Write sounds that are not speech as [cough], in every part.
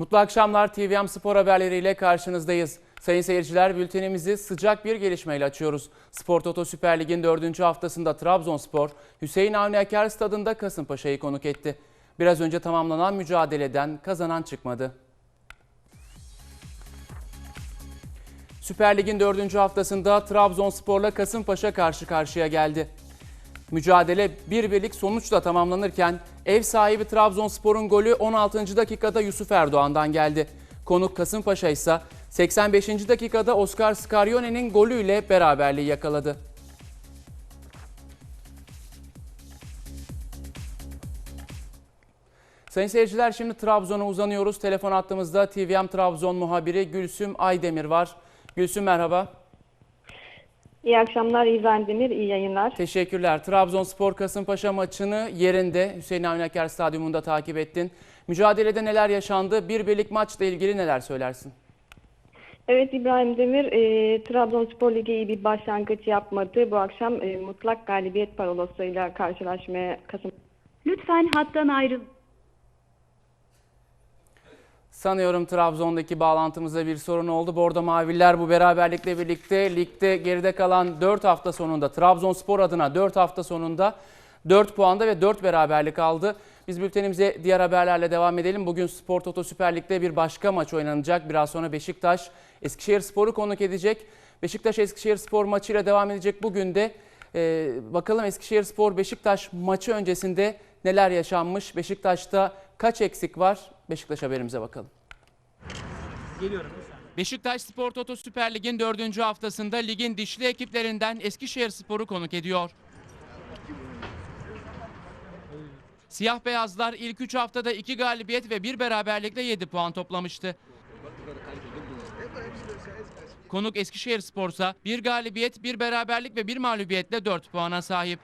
Mutlu akşamlar TVM Spor haberleriyle karşınızdayız. Sayın seyirciler bültenimizi sıcak bir gelişmeyle açıyoruz. Spor Toto Süper Lig'in 4. haftasında Trabzonspor, Hüseyin Avni Aker stadında Kasımpaşa'yı konuk etti. Biraz önce tamamlanan mücadeleden kazanan çıkmadı. Süper Lig'in 4. haftasında Trabzonspor'la Kasımpaşa karşı karşıya geldi. Mücadele bir sonuçla tamamlanırken ev sahibi Trabzonspor'un golü 16. dakikada Yusuf Erdoğan'dan geldi. Konuk Kasımpaşa ise 85. dakikada Oscar Scarione'nin golüyle beraberliği yakaladı. Sayın seyirciler şimdi Trabzon'a uzanıyoruz. Telefon attığımızda TVM Trabzon muhabiri Gülsüm Aydemir var. Gülsüm merhaba. İyi akşamlar İzan Demir, iyi yayınlar. Teşekkürler. Trabzonspor Kasımpaşa maçını yerinde Hüseyin Avni Aker Stadyumunda takip ettin. Mücadelede neler yaşandı? Bir birlik maçla ilgili neler söylersin? Evet İbrahim Demir, e, Trabzonspor Ligi iyi bir başlangıç yapmadı. Bu akşam e, mutlak galibiyet parolasıyla karşılaşmaya Kasım Lütfen hattan ayrıl. Sanıyorum Trabzon'daki bağlantımızda bir sorun oldu. Bordo Maviller bu beraberlikle birlikte ligde geride kalan 4 hafta sonunda Trabzonspor adına 4 hafta sonunda 4 puanda ve 4 beraberlik aldı. Biz bültenimize diğer haberlerle devam edelim. Bugün Spor Toto Süper Lig'de bir başka maç oynanacak. Biraz sonra Beşiktaş Eskişehir Spor'u konuk edecek. Beşiktaş Eskişehir Spor maçıyla devam edecek. Bugün de e, bakalım Eskişehir Spor Beşiktaş maçı öncesinde neler yaşanmış? Beşiktaş'ta kaç eksik var? Beşiktaş haberimize bakalım. Beşiktaş Spor Toto Süper Lig'in 4. haftasında ligin dişli ekiplerinden Eskişehir Spor'u konuk ediyor. Siyah beyazlar ilk 3 haftada 2 galibiyet ve 1 beraberlikle 7 puan toplamıştı. Konuk Eskişehir Spor'sa 1 galibiyet, 1 beraberlik ve 1 mağlubiyetle 4 puana sahip.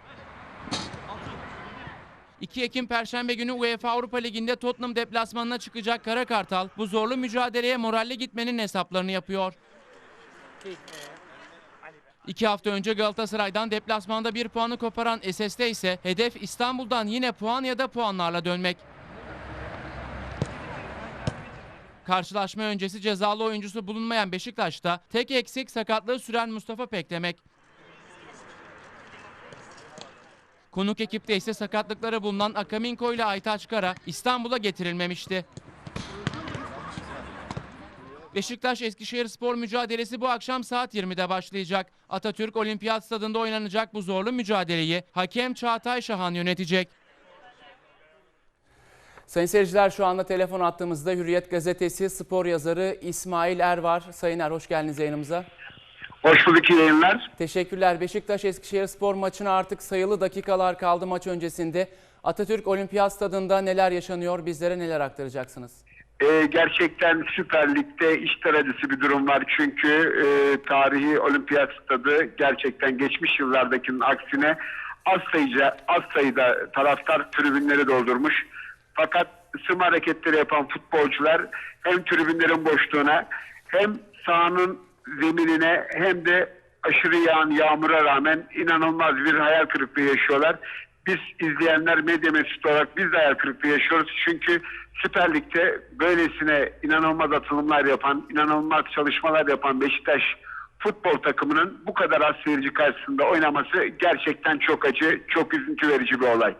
2 Ekim Perşembe günü UEFA Avrupa Ligi'nde Tottenham deplasmanına çıkacak Kara Kartal bu zorlu mücadeleye moralle gitmenin hesaplarını yapıyor. İki hafta önce Galatasaray'dan deplasmanda bir puanı koparan SST ise hedef İstanbul'dan yine puan ya da puanlarla dönmek. Karşılaşma öncesi cezalı oyuncusu bulunmayan Beşiktaş'ta tek eksik sakatlığı süren Mustafa Peklemek. Konuk ekipte ise sakatlıkları bulunan Akaminko ile Aytaç Kara İstanbul'a getirilmemişti. Beşiktaş Eskişehir Spor mücadelesi bu akşam saat 20'de başlayacak. Atatürk Olimpiyat Stadında oynanacak bu zorlu mücadeleyi hakem Çağatay Şahan yönetecek. Sayın seyirciler şu anda telefon attığımızda Hürriyet Gazetesi spor yazarı İsmail Er var. Sayın Er hoş geldiniz yayınımıza. Hoş bulduk iyi yayınlar. Teşekkürler. Beşiktaş Eskişehir Spor maçına artık sayılı dakikalar kaldı maç öncesinde. Atatürk Olimpiyat Stadında neler yaşanıyor? Bizlere neler aktaracaksınız? Ee, gerçekten Süper Lig'de işler acısı bir durum var. Çünkü e, tarihi olimpiyat stadı gerçekten geçmiş yıllardakinin aksine az sayıca, az sayıda taraftar tribünleri doldurmuş. Fakat ısım hareketleri yapan futbolcular hem tribünlerin boşluğuna hem sahanın zeminine hem de aşırı yağan yağmura rağmen inanılmaz bir hayal kırıklığı yaşıyorlar. Biz izleyenler medya mensubu olarak biz de hayal kırıklığı yaşıyoruz. Çünkü Süper Lig'de böylesine inanılmaz atılımlar yapan, inanılmaz çalışmalar yapan Beşiktaş futbol takımının bu kadar az seyirci karşısında oynaması gerçekten çok acı, çok üzüntü verici bir olay.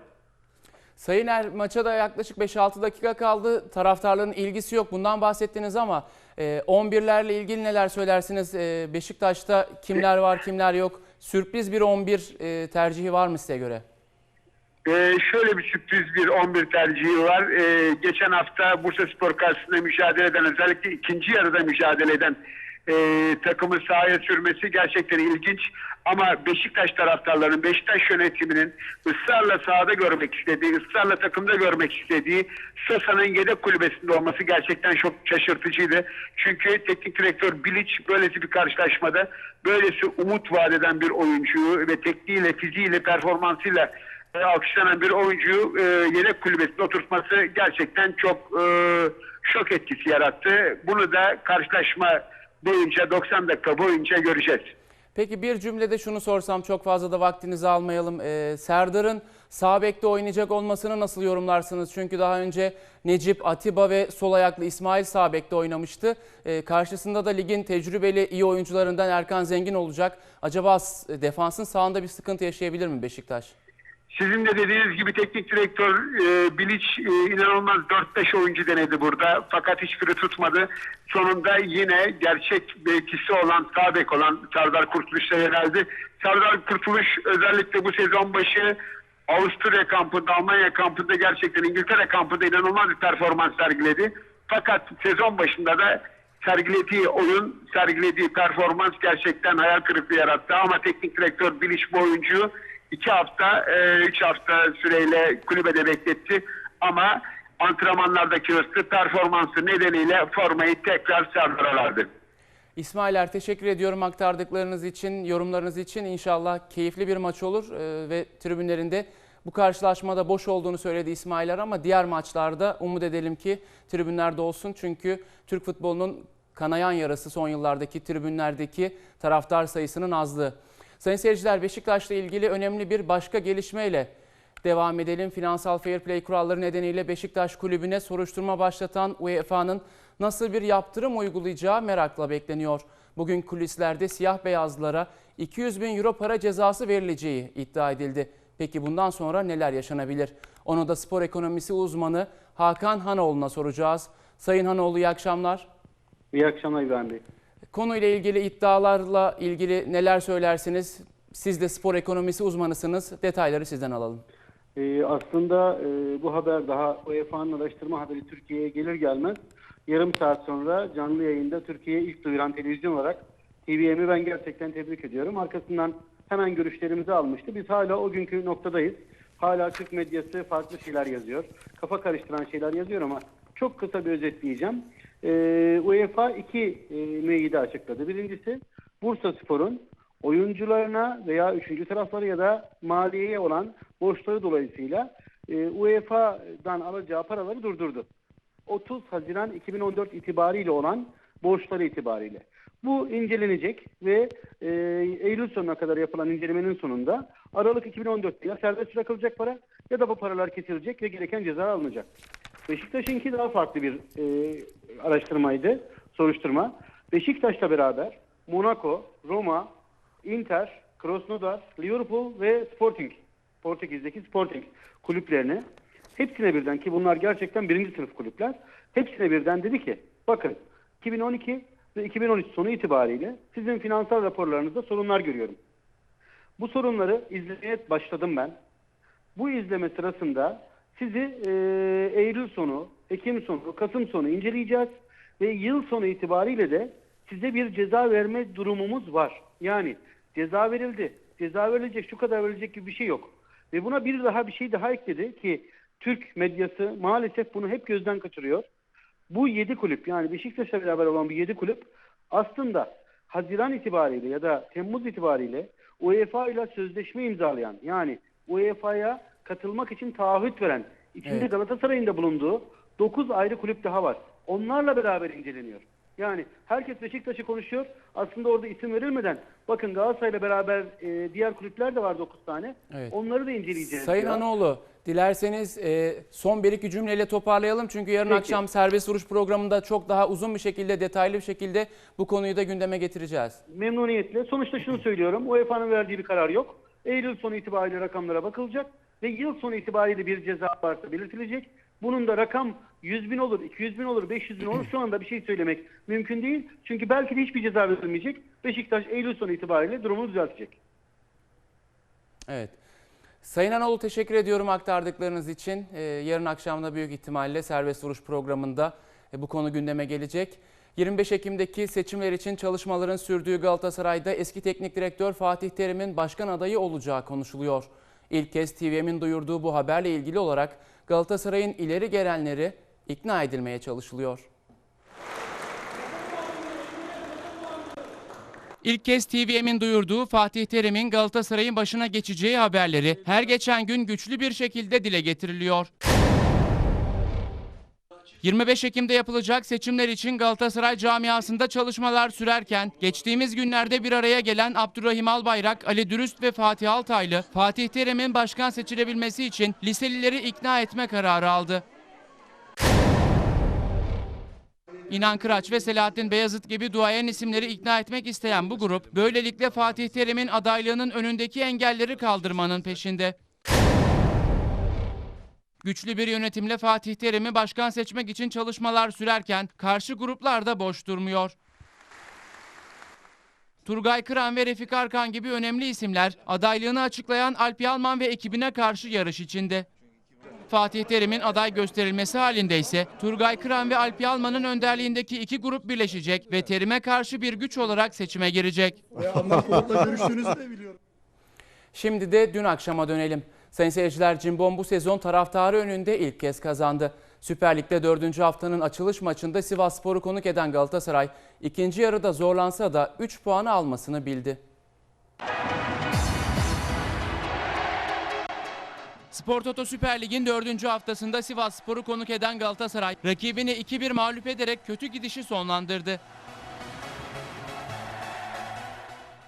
Sayın Er maça da yaklaşık 5-6 dakika kaldı. Taraftarların ilgisi yok. Bundan bahsettiniz ama e, 11'lerle ilgili neler söylersiniz? E, Beşiktaş'ta kimler var kimler yok? Sürpriz bir 11 e, tercihi var mı size göre? Ee, şöyle bir sürpriz bir 11 tercihi var. Ee, geçen hafta Bursa Spor karşısında mücadele eden özellikle ikinci yarıda mücadele eden e, takımı sahaya sürmesi gerçekten ilginç. Ama Beşiktaş taraftarlarının, Beşiktaş yönetiminin ısrarla sahada görmek istediği, ısrarla takımda görmek istediği Sosa'nın yedek kulübesinde olması gerçekten çok şaşırtıcıydı. Çünkü teknik direktör Bilic böylesi bir karşılaşmada böylesi umut vaat eden bir oyuncuyu ve tekniğiyle, fiziğiyle, performansıyla e, alkışlanan bir oyuncuyu e, yedek kulübesinde oturtması gerçekten çok e, şok etkisi yarattı. Bunu da karşılaşma boyunca 90 dakika boyunca göreceğiz. Peki bir cümlede şunu sorsam çok fazla da vaktinizi almayalım. Ee, Serdar'ın Sağ bekte oynayacak olmasını nasıl yorumlarsınız? Çünkü daha önce Necip, Atiba ve sol ayaklı İsmail sağ bekte oynamıştı. Ee, karşısında da ligin tecrübeli iyi oyuncularından Erkan Zengin olacak. Acaba defansın sağında bir sıkıntı yaşayabilir mi Beşiktaş? Sizin de dediğiniz gibi teknik direktör e, Bilic e, inanılmaz 4-5 oyuncu denedi burada. Fakat hiçbiri tutmadı. Sonunda yine gerçek bekisi olan, sağ bek olan Serdar Kurtuluş'a yöneldi. Serdar Kurtuluş özellikle bu sezon başı Avusturya kampında, Almanya kampında gerçekten İngiltere kampında inanılmaz bir performans sergiledi. Fakat sezon başında da sergilediği oyun, sergilediği performans gerçekten hayal kırıklığı yarattı. Ama teknik direktör Bilic bu oyuncuyu iki hafta, e, üç hafta süreyle kulübede bekletti. Ama antrenmanlardaki hırslı performansı nedeniyle formayı tekrar Serdar'a verdi. İsmailer teşekkür ediyorum aktardıklarınız için, yorumlarınız için. İnşallah keyifli bir maç olur Ee, ve tribünlerinde bu karşılaşmada boş olduğunu söyledi İsmailer ama diğer maçlarda umut edelim ki tribünlerde olsun. Çünkü Türk futbolunun kanayan yarası son yıllardaki tribünlerdeki taraftar sayısının azlığı. Sayın seyirciler Beşiktaş'la ilgili önemli bir başka gelişmeyle Devam edelim. Finansal fair play kuralları nedeniyle Beşiktaş kulübüne soruşturma başlatan UEFA'nın nasıl bir yaptırım uygulayacağı merakla bekleniyor. Bugün kulislerde siyah beyazlara 200 bin euro para cezası verileceği iddia edildi. Peki bundan sonra neler yaşanabilir? Onu da spor ekonomisi uzmanı Hakan Hanoğlu'na soracağız. Sayın Hanoğlu iyi akşamlar. İyi akşamlar İbrahim Bey. Konuyla ilgili iddialarla ilgili neler söylersiniz? Siz de spor ekonomisi uzmanısınız. Detayları sizden alalım. Ee, aslında e, bu haber daha UEFA'nın araştırma haberi Türkiye'ye gelir gelmez yarım saat sonra canlı yayında Türkiye'ye ilk duyuran televizyon olarak TVM'i ben gerçekten tebrik ediyorum. Arkasından hemen görüşlerimizi almıştı. Biz hala o günkü noktadayız. Hala Türk medyası farklı şeyler yazıyor. Kafa karıştıran şeyler yazıyor ama çok kısa bir özetleyeceğim. Ee, UEFA iki e, müeyyide açıkladı. Birincisi Bursa Spor'un oyuncularına veya üçüncü tarafları ya da maliyeye olan borçları dolayısıyla e, UEFA'dan alacağı paraları durdurdu. 30 Haziran 2014 itibariyle olan borçları itibariyle. Bu incelenecek ve e, Eylül sonuna kadar yapılan incelemenin sonunda Aralık 2014'te ya serbest bırakılacak para ya da bu paralar kesilecek ve gereken ceza alınacak. Beşiktaş'ınki daha farklı bir e, araştırmaydı, soruşturma. Beşiktaş'la beraber Monaco, Roma, Inter, Krasnodar, Liverpool ve Sporting, Portekiz'deki Sporting kulüplerini hepsine birden ki bunlar gerçekten birinci sınıf kulüpler, hepsine birden dedi ki bakın 2012 ve 2013 sonu itibariyle sizin finansal raporlarınızda sorunlar görüyorum. Bu sorunları izlemeye başladım ben. Bu izleme sırasında sizi e, Eylül sonu, Ekim sonu, Kasım sonu inceleyeceğiz ve yıl sonu itibariyle de size bir ceza verme durumumuz var. Yani ceza verildi, ceza verilecek, şu kadar verilecek gibi bir şey yok. Ve buna bir daha bir şey daha ekledi ki Türk medyası maalesef bunu hep gözden kaçırıyor. Bu 7 kulüp yani Beşiktaş'la beraber olan bu 7 kulüp aslında Haziran itibariyle ya da Temmuz itibariyle UEFA ile sözleşme imzalayan yani UEFA'ya katılmak için taahhüt veren içinde Evet. Galatasaray'ın da bulunduğu 9 ayrı kulüp daha var. Onlarla beraber inceleniyor. Yani herkes Beşiktaş'ı konuşuyor. Aslında orada isim verilmeden bakın Galatasaray'la beraber e, diğer kulüpler de var 9 tane. Evet. Onları da inceleyeceğiz. Sayın diyor. Hanoğlu, dilerseniz e, son bir iki cümleyle toparlayalım. Çünkü yarın Peki. akşam serbest vuruş programında çok daha uzun bir şekilde, detaylı bir şekilde bu konuyu da gündeme getireceğiz. Memnuniyetle. Sonuçta şunu söylüyorum. UEFA'nın verdiği bir karar yok. Eylül sonu itibariyle rakamlara bakılacak ve yıl sonu itibariyle bir ceza varsa belirtilecek. Bunun da rakam 100 bin olur, 200 bin olur, 500 bin olur. Şu anda bir şey söylemek mümkün değil. Çünkü belki de hiçbir ceza verilmeyecek. Beşiktaş Eylül sonu itibariyle durumunu düzeltecek. Evet. Sayın Hanoğlu teşekkür ediyorum aktardıklarınız için. E, yarın akşam da büyük ihtimalle serbest vuruş programında e, bu konu gündeme gelecek. 25 Ekim'deki seçimler için çalışmaların sürdüğü Galatasaray'da eski teknik direktör Fatih Terim'in başkan adayı olacağı konuşuluyor. İlk kez TVM'in duyurduğu bu haberle ilgili olarak Galatasaray'ın ileri gelenleri ikna edilmeye çalışılıyor. İlk kez TVM'in duyurduğu Fatih Terim'in Galatasaray'ın başına geçeceği haberleri her geçen gün güçlü bir şekilde dile getiriliyor. 25 Ekim'de yapılacak seçimler için Galatasaray camiasında çalışmalar sürerken geçtiğimiz günlerde bir araya gelen Abdurrahim Albayrak, Ali Dürüst ve Fatih Altaylı, Fatih Terim'in başkan seçilebilmesi için liselileri ikna etme kararı aldı. İnan Kıraç ve Selahattin Beyazıt gibi duayen isimleri ikna etmek isteyen bu grup, böylelikle Fatih Terim'in adaylığının önündeki engelleri kaldırmanın peşinde. Güçlü bir yönetimle Fatih Terim'i başkan seçmek için çalışmalar sürerken karşı gruplar da boş durmuyor. Turgay Kıran ve Refik Arkan gibi önemli isimler adaylığını açıklayan Alp Yalman ve ekibine karşı yarış içinde. Fatih Terim'in aday gösterilmesi halinde ise Turgay Kıran ve Alp Yalman'ın önderliğindeki iki grup birleşecek ve Terim'e karşı bir güç olarak seçime girecek. Biliyorum. Şimdi de dün akşama dönelim. Sayın seyirciler Cimbom bu sezon taraftarı önünde ilk kez kazandı. Süper Lig'de 4. haftanın açılış maçında Sivas Spor'u konuk eden Galatasaray ikinci yarıda zorlansa da 3 puanı almasını bildi. Spor Toto Süper Lig'in 4. haftasında Sivas Spor'u konuk eden Galatasaray rakibini 2-1 mağlup ederek kötü gidişi sonlandırdı.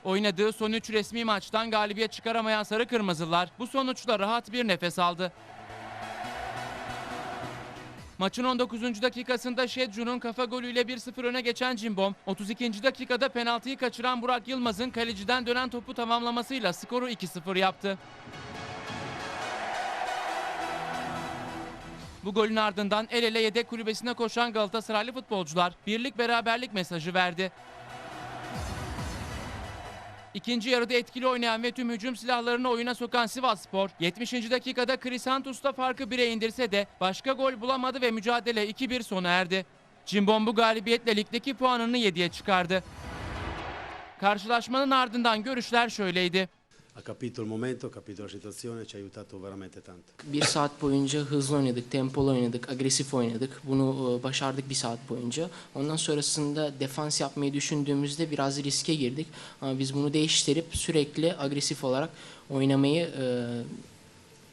Oynadığı son 3 resmi maçtan galibiyet çıkaramayan Sarı Kırmızılar bu sonuçla rahat bir nefes aldı. Maçın 19. dakikasında Şedcu'nun kafa golüyle 1-0 öne geçen Cimbom, 32. dakikada penaltıyı kaçıran Burak Yılmaz'ın kaleciden dönen topu tamamlamasıyla skoru 2-0 yaptı. Bu golün ardından el ele yedek kulübesine koşan Galatasaraylı futbolcular birlik beraberlik mesajı verdi. İkinci yarıda etkili oynayan ve tüm hücum silahlarını oyuna sokan Sivasspor 70. dakikada Krisantus'ta farkı 1'e indirse de başka gol bulamadı ve mücadele 2-1 sona erdi. Cimbom bu galibiyetle ligdeki puanını 7'ye çıkardı. Karşılaşmanın ardından görüşler şöyleydi. Ha capito il momento, ha capito la situazione, ci ha aiutato veramente tanto. Bir saat boyunca hızlı oynadık, tempolu oynadık, agresif oynadık. Bunu e, başardık bir saat boyunca. Ondan sonrasında defans yapmayı düşündüğümüzde biraz riske girdik. Ama biz bunu değiştirip sürekli agresif olarak oynamayı e,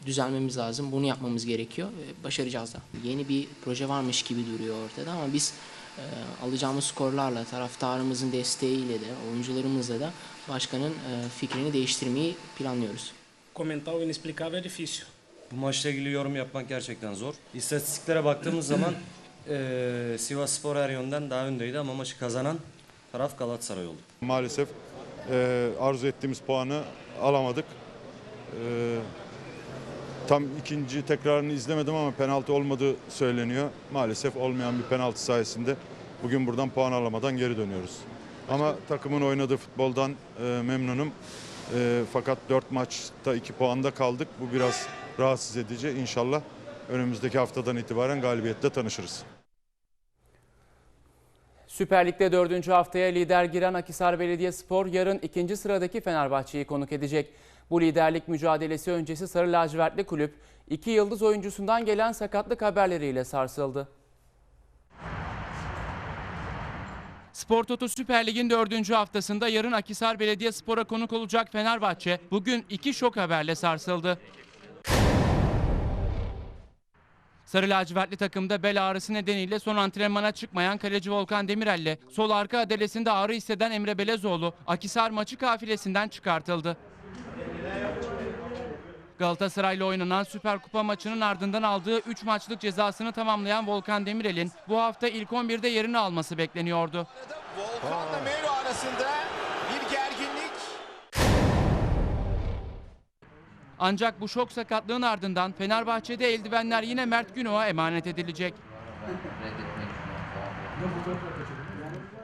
düzelmemiz lazım. Bunu yapmamız gerekiyor. E, Başaracağız da. Yeni bir proje varmış gibi duruyor ortada ama biz e, alacağımız skorlarla, taraftarımızın desteğiyle de, oyuncularımızla da başkanın e, fikrini değiştirmeyi planlıyoruz. Comentar o inexplicável é difícil. Bu maçla ilgili yorum yapmak gerçekten zor. İstatistiklere baktığımız zaman eee [clears throat] Sivas Spor her yönden daha öndeydi ama maçı kazanan taraf Galatasaray oldu. Maalesef e, arzu ettiğimiz puanı alamadık. E, tam ikinci tekrarını izlemedim ama penaltı olmadığı söyleniyor. Maalesef olmayan bir penaltı sayesinde bugün buradan puan alamadan geri dönüyoruz. Ama takımın oynadığı futboldan e, memnunum. E, fakat 4 maçta 2 puanda kaldık. Bu biraz rahatsız edici. İnşallah önümüzdeki haftadan itibaren galibiyetle tanışırız. Süper Lig'de 4. haftaya lider giren Akhisar Belediyespor yarın ikinci sıradaki Fenerbahçe'yi konuk edecek. Bu liderlik mücadelesi öncesi Sarı Lacivertli kulüp iki yıldız oyuncusundan gelen sakatlık haberleriyle sarsıldı. Spor Toto Süper Lig'in 4. haftasında yarın Akhisar Belediyespor'a konuk olacak Fenerbahçe bugün iki şok haberle sarsıldı. Sarı lacivertli takımda bel ağrısı nedeniyle son antrenmana çıkmayan kaleci Volkan Demirel'le sol arka adalesinde ağrı hisseden Emre Belezoğlu Akisar maçı kafilesinden çıkartıldı. Galatasaray'la oynanan Süper Kupa maçının ardından aldığı 3 maçlık cezasını tamamlayan Volkan Demirel'in bu hafta ilk 11'de yerini alması bekleniyordu. Volkan'la Melo arasında bir gerginlik. Ancak bu şok sakatlığın ardından Fenerbahçe'de eldivenler yine Mert Günok'a emanet edilecek.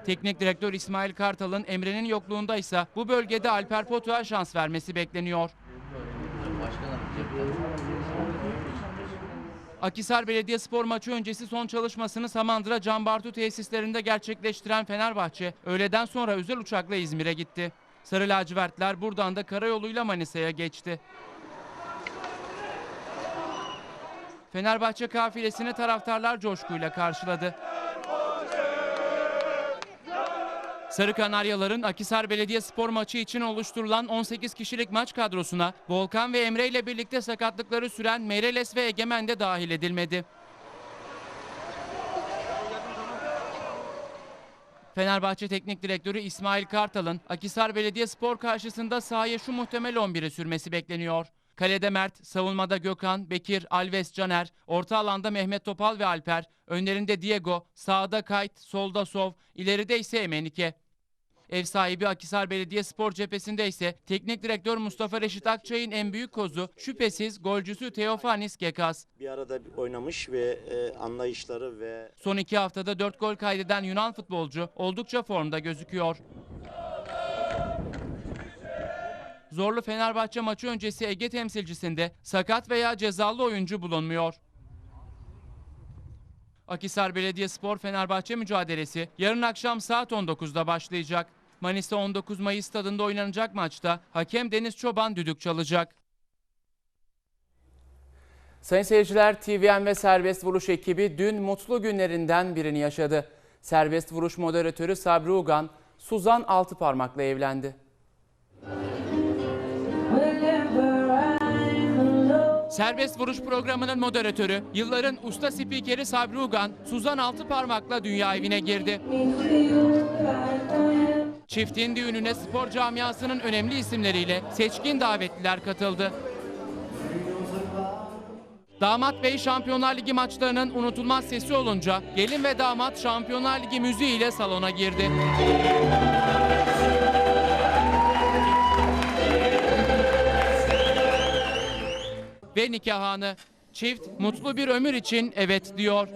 Teknik direktör İsmail Kartal'ın Emre'nin yokluğunda ise bu bölgede Alper Potuk'a şans vermesi bekleniyor. Akisar Belediyespor maçı öncesi son çalışmasını Samandıra Can Bartu tesislerinde gerçekleştiren Fenerbahçe öğleden sonra özel uçakla İzmir'e gitti. Sarı lacivertler buradan da karayoluyla Manisa'ya geçti. Fenerbahçe kafilesini taraftarlar coşkuyla karşıladı. Sarı Kanaryaların Akisar Belediye Spor maçı için oluşturulan 18 kişilik maç kadrosuna Volkan ve Emre ile birlikte sakatlıkları süren Mereles ve Egemen de dahil edilmedi. Fenerbahçe Teknik Direktörü İsmail Kartal'ın Akisar Belediye Spor karşısında sahaya şu muhtemel 11'i sürmesi bekleniyor. Kalede Mert, savunmada Gökhan, Bekir, Alves, Caner, orta alanda Mehmet Topal ve Alper, önlerinde Diego, sağda Kayt, solda Sov, ileride ise Emenike. Ev sahibi Akisar Belediyespor cephesinde ise teknik direktör Mustafa Reşit Akçay'ın en büyük kozu şüphesiz golcüsü Teofanis Gekas. bir arada oynamış ve e, anlayışları ve Son iki haftada 4 gol kaydeden Yunan futbolcu oldukça formda gözüküyor. Zorlu Fenerbahçe maçı öncesi Ege temsilcisinde sakat veya cezalı oyuncu bulunmuyor. Akisar Belediyespor Fenerbahçe mücadelesi yarın akşam saat 19'da başlayacak. Manisa 19 Mayıs stadında oynanacak maçta hakem Deniz Çoban düdük çalacak. Sayın seyirciler, TVN ve Serbest Vuruş ekibi dün mutlu günlerinden birini yaşadı. Serbest Vuruş moderatörü Sabri Ugan, Suzan Altıparmak'la evlendi. Serbest Vuruş programının moderatörü, yılların usta spikeri Sabri Ugan, Suzan Altıparmak'la dünya evine girdi. Çiftin düğününe spor camiasının önemli isimleriyle seçkin davetliler katıldı. Damat Bey Şampiyonlar Ligi maçlarının unutulmaz sesi olunca gelin ve damat Şampiyonlar Ligi müziğiyle salona girdi. Ve nikah anı. Çift mutlu bir ömür için evet diyor.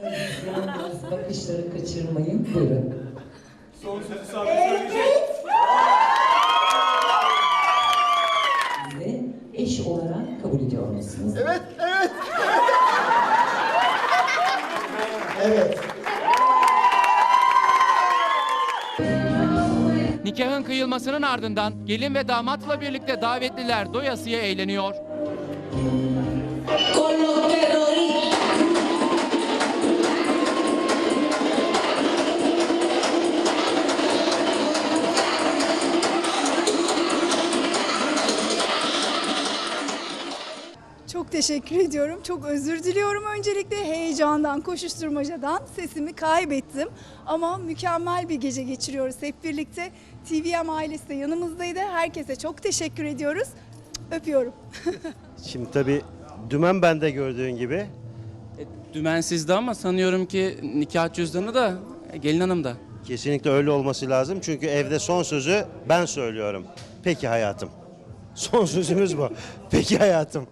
Bakışları kaçırmayın. Buyurun. Sizi eş olarak kabul ediyor musunuz? Evet, evet. Nikahın kıyılmasının ardından gelin ve damatla birlikte davetliler doyasıya eğleniyor. Teşekkür ediyorum. Çok özür diliyorum öncelikle heyecandan, koşuşturmacadan sesimi kaybettim. Ama mükemmel bir gece geçiriyoruz hep birlikte. TVM ailesi de yanımızdaydı. Herkese çok teşekkür ediyoruz. Öpüyorum. [laughs] şimdi tabii dümen bende gördüğün gibi E, dümen sizde ama sanıyorum ki nikah cüzdanı da gelin hanımda. kesinlikle öyle olması lazım. Çünkü evde son sözü ben söylüyorum. Peki hayatım. Son sözümüz bu. Peki hayatım.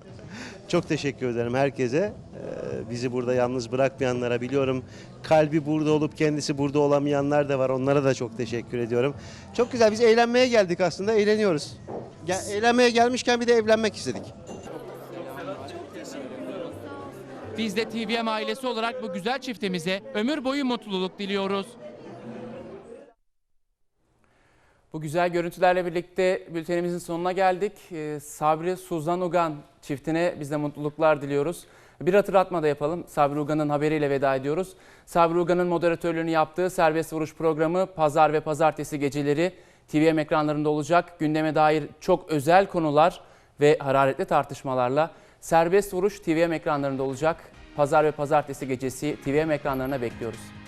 Çok teşekkür ederim herkese. Ee, bizi burada yalnız bırakmayanlara biliyorum. Kalbi burada olup kendisi burada olamayanlar da var. Onlara da çok teşekkür ediyorum. Çok güzel. Biz eğlenmeye geldik aslında. Eğleniyoruz. Eğlenmeye gelmişken bir de evlenmek istedik. Biz de TVM ailesi olarak bu güzel çiftimize ömür boyu mutluluk diliyoruz. Bu güzel görüntülerle birlikte bültenimizin sonuna geldik. Ee, Sabri Suzan Ugan çiftine biz de mutluluklar diliyoruz. Bir hatırlatma da yapalım. Sabri Ugan'ın haberiyle veda ediyoruz. Sabri Ugan'ın moderatörlüğünü yaptığı serbest vuruş programı pazar ve pazartesi geceleri TVM ekranlarında olacak. Gündeme dair çok özel konular ve hararetli tartışmalarla serbest vuruş TVM ekranlarında olacak. Pazar ve pazartesi gecesi TVM ekranlarına bekliyoruz.